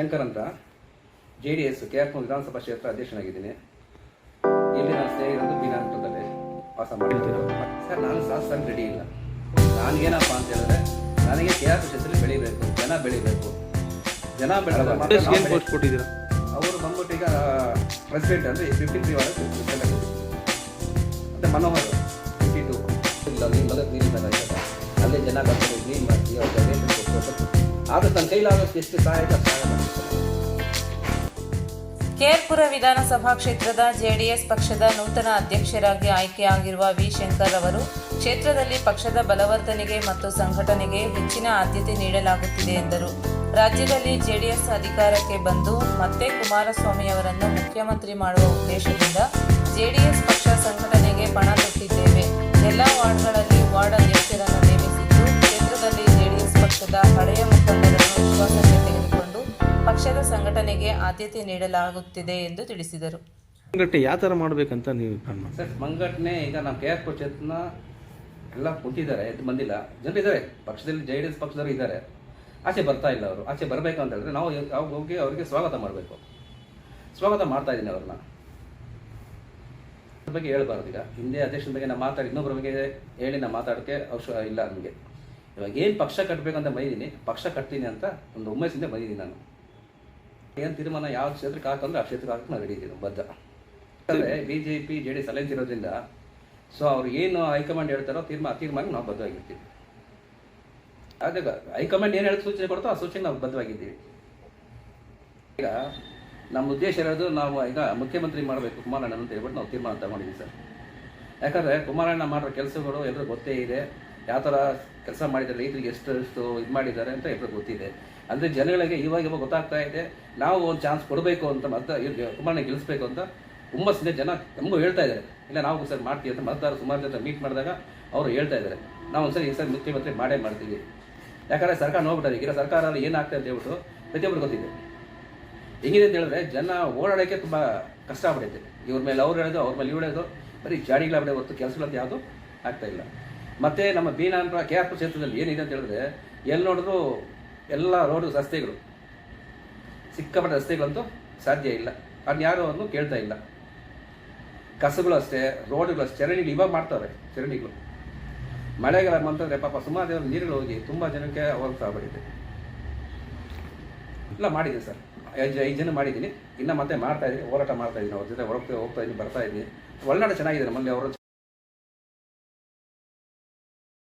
ಶಂಕರ್ ಅಂತ J D S K R ವಿಧಾನಸಭಾ ಕ್ಷೇತ್ರ ಅಧ್ಯಕ್ಷನಾಗಿದ್ದೀನಿ. ಇಲ್ಲಿ ನಾನು ಇರೋದು ಬೀನಾಂತದಲ್ಲಿ ವಾಸ ಮಾಡ್ತಿರೋದು. ಸರ್ ನಾನು ಶಾಸನ ರೆಡಿ ಇಲ್ಲ. ನಾನು ಏನಪ್ಪ ಅಂತ ಹೇಳಿದ್ರೆ ನನಗೆ ಕೆ ಆರ್ ಕ್ಷೇತ್ರದಲ್ಲಿ ಬೆಳಿಬೇಕು ಜನ ಬೆಳಿಬೇಕು. ಜನ ಬೆಳೆದ ಅವರು ಬಂದ್ಬಿಟ್ಟು ಈಗ ಪ್ರೆಸಿಡೆಂಟ್ ಅಂದರೆ ಫಿಫ್ಟಿ ತ್ರೀ ವಾರ್ಡ್ ಮತ್ತು ಮನೋಹರ್ ಫಿಫ್ಟಿ ಟು ಇಲ್ಲ ನೀನು ಅಲ್ಲೇ ಜನ ಬರ್ತಾರೆ ಕ್ಲೀನ್ ಮಾಡ್ತೀವಿ ಅವ್ರಿಗೆ ಆದರೂ ತನ್ನ ಕೈಲಾದಷ್ಟು ಎಷ್ಟು ವಿಧಾನಸಭಾ ಕ್ಷೇತ್ರದ ಜೆಡಿಎಸ್ ಪಕ್ಷದ ನೂತನ ಅಧ್ಯಕ್ಷರಾಗಿ ಆಯ್ಕೆಯಾಗಿರುವ ವಿ. ಶಂಕರ್ ಅವರು ಕ್ಷೇತ್ರದಲ್ಲಿ ಪಕ್ಷದ ಬಲವರ್ಧನೆಗೆ ಮತ್ತು ಸಂಘಟನೆಗೆ ಹೆಚ್ಚಿನ ಆದ್ಯತೆ ನೀಡಲಾಗುತ್ತಿದೆ ಎಂದರು. ರಾಜ್ಯದಲ್ಲಿ ಜೆಡಿಎಸ್ ಅಧಿಕಾರಕ್ಕೆ ಬಂದು ಮತ್ತೆ ಕುಮಾರಸ್ವಾಮಿ ಅವರನ್ನು ಮುಖ್ಯಮಂತ್ರಿ ಮಾಡುವ ಉದ್ದೇಶದಿಂದ ಜೆಡಿಎಸ್ ಪಕ್ಷ ಸಂಘಟನೆಗೆ ಪಣ ತೊಟ್ಟಿದ್ದೇವೆ ಎಲ್ಲ ವಾರ್ಡ್ಗಳಲ್ಲಿ ವಾರ್ಡ್ ಅಧ್ಯಕ್ಷರನ್ನು ಪಕ್ಷದ ಹಳೆಯ ಮುಖಂಡರನ್ನು ವಿಶ್ವಾಸಕ್ಕೆ ತೆಗೆದುಕೊಂಡು ಪಕ್ಷದ ಸಂಘಟನೆಗೆ ಆದ್ಯತೆ ನೀಡಲಾಗುತ್ತಿದೆ ಎಂದು ತಿಳಿಸಿದರು. ಸಂಘಟನೆ ಯಾವ ಥರ ಮಾಡಬೇಕಂತ ನೀವು ಸರ್ ಸಂಘಟನೆ ಈಗ ನಮ್ಮ ಕೆ ಆರ್ ಪಕ್ಷನ ಎಲ್ಲ ಕೊಟ್ಟಿದ್ದಾರೆ ಎದ್ದು ಬಂದಿಲ್ಲ. ಜನರಿದ್ದಾರೆ ಪಕ್ಷದಲ್ಲಿ ಜೆ ಡಿ ಎಸ್ ಪಕ್ಷದವರು ಇದ್ದಾರೆ ಆಚೆ ಬರ್ತಾ ಇಲ್ಲ ಅವರು ಆಚೆ ಬರಬೇಕು ಅಂತ ಹೇಳಿದ್ರೆ ನಾವು ಹೋಗಿ ಅವರಿಗೆ ಸ್ವಾಗತ ಮಾಡಬೇಕು. ಸ್ವಾಗತ ಮಾಡ್ತಾ ಇದ್ದೀನಿ ಅವ್ರನ್ನ. ಬಗ್ಗೆ ಹೇಳ್ಬಾರ್ದು ಈಗ. ಹಿಂದೆ ಅಧ್ಯಕ್ಷನ ಬಗ್ಗೆ ನಾನು ಮಾತಾಡಿ ಇನ್ನೊಬ್ಬರ ಬಗ್ಗೆ ಹೇಳಿ ನಾನು ಮಾತಾಡೋಕ್ಕೆ ಅವಶ್ಯ ಇಲ್ಲ ನನಗೆ ಇವಾಗ ಏನು ಪಕ್ಷ ಕಟ್ಟಬೇಕಂತ ಬಂದಿದ್ದೀನಿ ಪಕ್ಷ ಕಟ್ತೀನಿ ಅಂತ ಒಂದು ಹುಮ್ಮಸ್ಸಿಂದ ಬಂದಿದ್ದೀನಿ ನಾನು. ಏನು ತೀರ್ಮಾನ, ಯಾವ ಕ್ಷೇತ್ರಕ್ಕೆ ಹಾಕಂದ್ರೆ ಆ ಕ್ಷೇತ್ರಕ್ಕೆ ಹಾಕಿ ನಾವು ರೆಡಿ ಬದ್ಧ. ಅಂದರೆ B J P J D S ಇರೋದ್ರಿಂದ ಸೊ ಅವ್ರು ಏನು ಹೈಕಮಾಂಡ್ ಹೇಳ್ತಾರೋ ತೀರ್ಮಾನ ತೀರ್ಮಾನ ನಾವು ಬದ್ಧವಾಗಿರ್ತೀವಿ. ಅದೇ ಹೈಕಮಾಂಡ್ ಏನು ಹೇಳಿ ಸೂಚನೆ ಕೊಡ್ತೋ ಆ ಸೂಚನೆ ನಾವು ಬದ್ಧವಾಗಿದ್ದೀವಿ. ಈಗ ನಮ್ಮ ಉದ್ದೇಶ ಇರೋದು ನಾವು ಈಗ ಮುಖ್ಯಮಂತ್ರಿ ಮಾಡಬೇಕು ಕುಮಾರಣ್ಣ ಅಂತ ಹೇಳ್ಬಿಟ್ಟು ನಾವು ತೀರ್ಮಾನ ತಗೊಂಡಿದ್ದೀವಿ ಸರ್. ಯಾಕಂದರೆ ಕುಮಾರಣ್ಣ ಮಾಡಿರೋ ಕೆಲಸಗಳು ಎಲ್ಲರೂ ಗೊತ್ತೇ ಇದೆ. ಯಾವ ಥರ ಕೆಲಸ ಮಾಡಿದ್ದಾರೆ, ರೈತರಿಗೆ ಎಷ್ಟು ಎಷ್ಟು ಇದು ಮಾಡಿದ್ದಾರೆ ಅಂತ ಎಲ್ಲರಿಗೂ ಗೊತ್ತಿದೆ. ಅಂದರೆ ಜನಗಳಿಗೆ ಇವಾಗ ಇವಾಗ ಗೊತ್ತಾಗ್ತಾ ಇದೆ, ನಾವು ಒಂದು ಚಾನ್ಸ್ ಕೊಡಬೇಕು ಅಂತ ಮತ್ತೆ ಕುಮಾರನ ಗೆಲ್ಲಿಸ್ಬೇಕು ಅಂತ ಹುಮ್ಮಸ್ಸಿಂದ ಜನ ನಮಗೂ ಹೇಳ್ತಾ ಇದ್ದಾರೆ. ಇಲ್ಲ, ನಾವು ಸರ್ ಮಾಡ್ತೀವಿ ಅಂತ ಮತದಾರರು ಸುಮಾರು ಜನ ಮೀಟ್ ಮಾಡಿದಾಗ ಅವರು ಹೇಳ್ತಾ ಇದ್ದಾರೆ. ನಾವು ಒಂದ್ಸರಿ ಈ ಸರಿ ಮುಖ್ಯಮಂತ್ರಿ ಮಾಡೇ ಮಾಡ್ತೀವಿ. ಯಾಕಂದರೆ ಸರ್ಕಾರ ನೋಡ್ಬಿಟ್ಟಾರೆ, ಈಗ ಸರ್ಕಾರ ಏನಾಗ್ತಾ ಏನಾಗ್ತದೆ ಅಂತ ಹೇಳ್ಬಿಟ್ಟು ಪ್ರತಿಯೊಬ್ಬರು ಗೊತ್ತಿದೆ. ಹೆಂಗಿದೆ ಅಂತ ಹೇಳಿದ್ರೆ ಜನ ಓಡಾಡೋಕ್ಕೆ ತುಂಬ ಕಷ್ಟ ಇವ್ರ ಮೇಲೆ ಅವ್ರು ಹೇಳೋದು, ಅವ್ರ ಮೇಲೆ ಇವ್ರು ಹೇಳೋದು, ಬರೀ ಬಿಡೋ ಹೊತ್ತು ಕೆಲಸಗಳಂತ ಯಾವುದು ಆಗ್ತಾ ಇಲ್ಲ. ಮತ್ತು ನಮ್ಮ ಬೀನಾನ್ಪುರ ಕೆ ಆರ್ ಪುರ ಕ್ಷೇತ್ರದಲ್ಲಿ ಏನಿದೆ ಅಂತ ಹೇಳಿದ್ರೆ, ಎಲ್ಲಿ ನೋಡಿದ್ರು ಎಲ್ಲ ರೋಡು ರಸ್ತೆಗಳು, ಸಿಕ್ಕಾಪಟ್ಟೆ ರಸ್ತೆಗಳಂತೂ ಸಾಧ್ಯ ಇಲ್ಲ. ಅದನ್ನ ಯಾರು ಅದನ್ನು ಕೇಳ್ತಾ ಇಲ್ಲ. ಕಸಗಳು ಅಷ್ಟೇ, ರೋಡುಗಳು ಅಷ್ಟೇ ಚರಂಡಿಗಳು ಇವಾಗ ಮಾಡ್ತಾರೆ, ಚರಂಡಿಗಳು. ಮಳೆಗಾಲ ಬಂತಂದರೆ ಪಾಪ ಸುಮಾರು ಜನ ನೀರುಗಳು ಹೋಗಿ ತುಂಬ ಜನಕ್ಕೆ ಅವಾಗ ಆಗ್ಬಿಟ್ಟಿದೆ. ಇಲ್ಲ ಮಾಡಿದ್ದೀನಿ ಸರ್. ಐದು ಐದು ಜನ ಮಾಡಿದ್ದೀನಿ. ಇನ್ನು ಮತ್ತೆ ಮಾಡ್ತಾ ಇದ್ದೀನಿ ಹೋರಾಟ ಮಾಡ್ತಾ ಇದ್ದೀನಿ ಅವ್ರ ಜೊತೆ ಹೋಗ್ತಾ ಹೋಗ್ತಾ ಇದ್ದೀನಿ ಬರ್ತಾ ಇದ್ದೀನಿ ಒಳನಾಡು ಚೆನ್ನಾಗಿದೆ ನಮ್ಮಲ್ಲಿ ಅವರು